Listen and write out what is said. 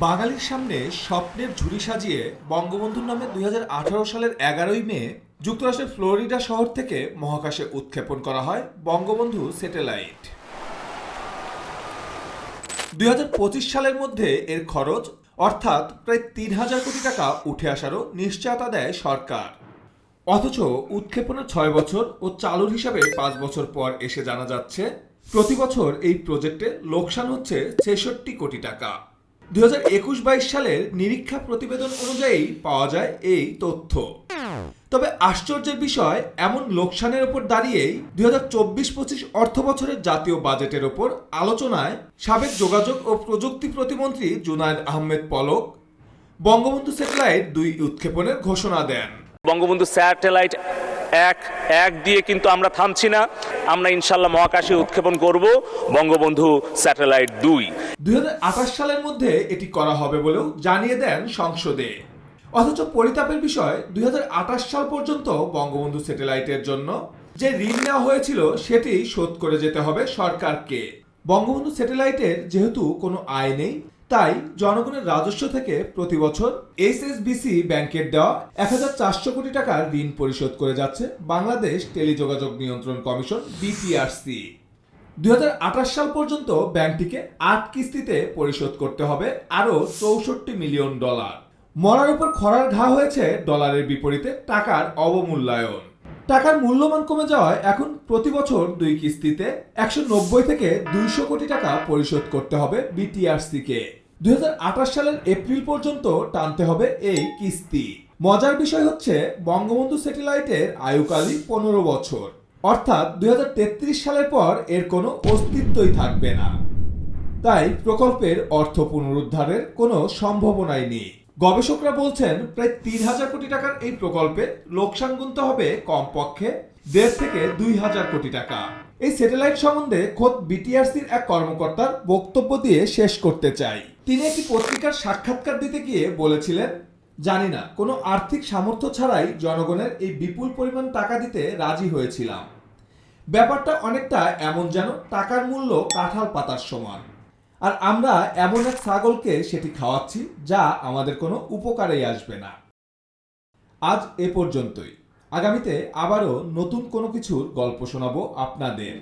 বাঙালির সামনে স্বপ্নের ঝুড়ি সাজিয়ে বঙ্গবন্ধুর নামে দুই হাজার আঠারো সালের এগারোই মে যুক্তরাষ্ট্রের ফ্লোরিডা শহর থেকে মহাকাশে উৎক্ষেপণ করা হয় বঙ্গবন্ধু স্যাটেলাইট। দুই হাজার পঁচিশ সালের মধ্যে এর খরচ, অর্থাৎ প্রায় তিন হাজার কোটি টাকা উঠে আসারও নিশ্চয়তা দেয় সরকার। অথচ উৎক্ষেপণের ছয় বছর ও চালুর হিসাবে পাঁচ বছর পর এসে জানা যাচ্ছে প্রতি বছর এই প্রজেক্টে লোকসান হচ্ছে ছেষট্টি কোটি টাকা। দুই হাজার একুশ বাইশ সালের নিরীক্ষা প্রতিবেদন অনুযায়ী পাওয়া যায় এই তথ্য। তবে আশ্চর্যের বিষয়, এমন লোকসানের উপর দাঁড়িয়েই দুই হাজার চব্বিশ পঁচিশ অর্থ বছরের জাতীয় বাজেটের ওপর আলোচনায় সাবেক যোগাযোগ ও প্রযুক্তি প্রতিমন্ত্রী জুনায়দ আহমেদ পলক বঙ্গবন্ধু স্যাটেলাইট দুই উৎক্ষেপণের ঘোষণা দেন। বঙ্গবন্ধু স্যাটেলাইট এক এক দিয়ে কিন্তু আমরা থামছি না। আমরা ইনশাল্লাহ মহাকাশে উৎক্ষেপণ করব। বঙ্গবন্ধু স্যাটেলাইট দুই। দুই সালের মধ্যে এটি করা হবে বলেও জানিয়ে দেন সংসদে। অথচ পরিতাপের বিষয়, দুই হাজার আঠাশ সাল পর্যন্ত বঙ্গবন্ধু স্যাটেলাইটের জন্য যে ঋণ নেওয়া হয়েছিল, সেটি শোধ করে যেতে হবে সরকারকে। বঙ্গবন্ধু স্যাটেলাইটের যেহেতু কোনো আয় নেই তাই জনগণের রাজস্ব থেকে প্রতি বছর এসএসবিসি ব্যাংকের দেওয়া এক হাজার চারশো কোটি টাকার ঋণ পরিশোধ করে যাচ্ছে বাংলাদেশ টেলিযোগাযোগ নিয়ন্ত্রণ কমিশন বিটিআরসি দুই হাজার আঠাশ সাল পর্যন্ত ব্যাংকটিকে আট কিস্তিতে পরিশোধ করতে হবে আরও চৌষট্টি মিলিয়ন ডলার। মরার উপর খরার ঘা হয়েছে ডলারের বিপরীতে টাকার অবমূল্যায়ন। টাকার মূল্যমান কমে যাওয়ায় এখন প্রতি বছর দুই কিস্তিতে একশো নব্বই থেকে দুইশো কোটি টাকা পরিশোধ করতে হবে বিটিআরসি কে। দুই হাজার আঠাশ সালের এপ্রিল পর্যন্ত টানতে হবে এই কিস্তি। মজার বিষয় হচ্ছে, বঙ্গবন্ধু স্যাটেলাইটের আয়ুকালই পনেরো বছর। অর্থাৎ দুই হাজার তেত্রিশ সালের পর এর কোনো অস্তিত্বই থাকবে না। তাই প্রকল্পের অর্থ পুনরুদ্ধারের কোনো সম্ভাবনাই নেই। গবেষকরা বলছেন, প্রায় তিন হাজার কোটি টাকার এই প্রকল্পে লোকসান গুনতে হবে কমপক্ষে দেড় থেকে দুই হাজার কোটি টাকা। এই স্যাটেলাইট সম্বন্ধে খোদ বিটিআরসির এক কর্মকর্তার বক্তব্য দিয়ে শেষ করতে চাই। তিনি একটি পত্রিকার সাক্ষাৎকার দিতে গিয়ে বলেছিলেন, জানি না, কোনো আর্থিক সামর্থ্য ছাড়াই জনগণের এই বিপুল পরিমাণ টাকা দিতে রাজি হয়েছিলাম। ব্যাপারটা অনেকটা এমন যেন টাকার মূল্য কাঁঠাল পাতার সমান। আর আমরা এমন এক ছাগলকে সেটি খাওয়াচ্ছি, যা আমাদের কোনো উপকারেই আসবে না। আজ এ পর্যন্তই। আগামীতে আবারও নতুন কোনো কিছুর গল্প শোনাবো আপনাদের।